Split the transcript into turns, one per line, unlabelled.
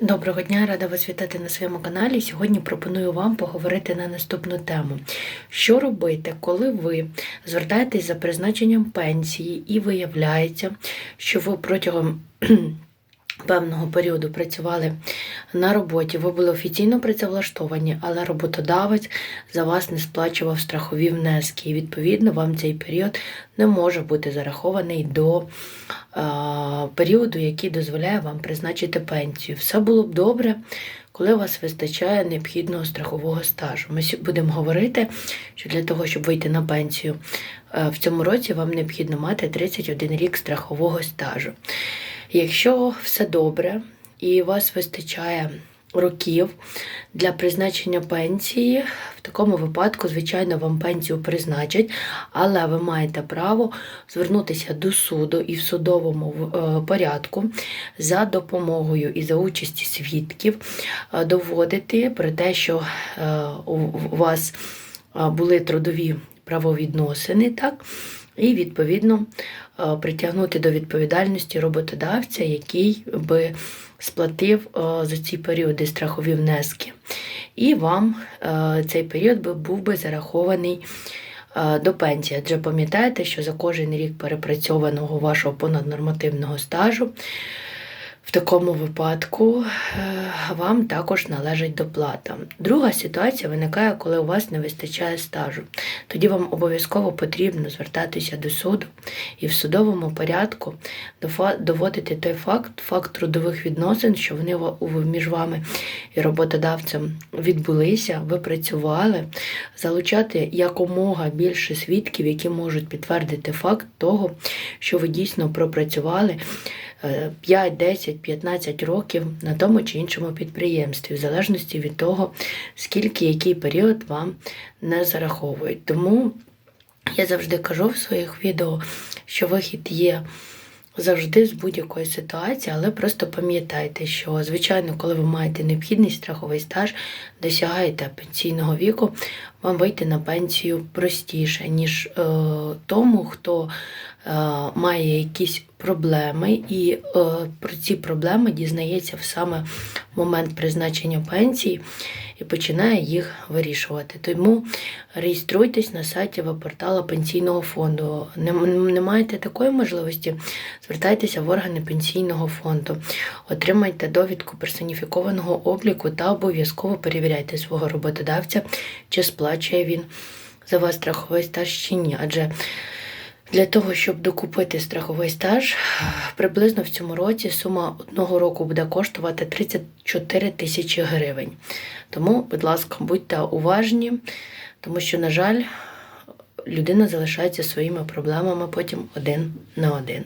Доброго дня, рада вас вітати на своєму каналі. Сьогодні пропоную вам поговорити на наступну тему. Що робити, коли ви звертаєтесь за призначенням пенсії і виявляється, що ви протягом певного періоду працювали на роботі, ви були офіційно працевлаштовані, але роботодавець за вас не сплачував страхові внески. І відповідно вам цей період не може бути зарахований до е, періоду, який дозволяє вам призначити пенсію. Все було б добре. Коли у вас вистачає необхідного страхового стажу, ми будемо говорити, що для того, щоб вийти на пенсію е, в цьому році, вам необхідно мати 31 рік страхового стажу. Якщо все добре і у вас вистачає років для призначення пенсії, в такому випадку, звичайно, вам пенсію призначать, але ви маєте право звернутися до суду і в судовому е, порядку за допомогою і за участі свідків е, доводити про те, що е, у вас були трудові правовідносини, так? І відповідно е, притягнути до відповідальності роботодавця, який би сплатив е, за ці періоди страхові внески. І вам е, цей період би був би зарахований до пенсії. Адже пам'ятаєте, що за кожен рік перепрацьованого вашого понаднормативного стажу в такому випадку е, вам також належить доплата. Друга ситуація виникає, коли у вас не вистачає стажу. Тоді вам обов'язково потрібно звертатися до суду і в судовому порядку доводити той факт, факт трудових відносин, що вони між вами і роботодавцем відбулися, ви працювали, залучати якомога більше свідків, які можуть підтвердити факт того, що ви дійсно пропрацювали 5, 10, 15 років на тому чи іншому підприємстві, в залежності від того, скільки який період вам не зараховують. Тому я завжди кажу в своїх відео, що вихід є завжди з будь-якої ситуації, але просто пам'ятайте, що звичайно, коли ви маєте необхідний страховий стаж, досягаєте пенсійного віку, вам вийти на пенсію простіше, ніж е, тому, хто е, має якісь проблеми, і е, про ці проблеми дізнається в саме момент призначення пенсії і починає їх вирішувати. Тому реєструйтесь на сайті веб-портала пенсійного фонду. Не, не маєте такої можливості, звертайтеся в органи пенсійного фонду, отримайте довідку персоніфікованого обліку та обов'язково перевіряйте свого роботодавця, чи сплачує він за вас страховий стаж чи ні. Адже для того, щоб докупити страховий стаж, приблизно в цьому році сума одного року буде коштувати 34 тисячі гривень. Тому, будь ласка, будьте уважні, тому що, на жаль, людина залишається своїми проблемами потім один на один.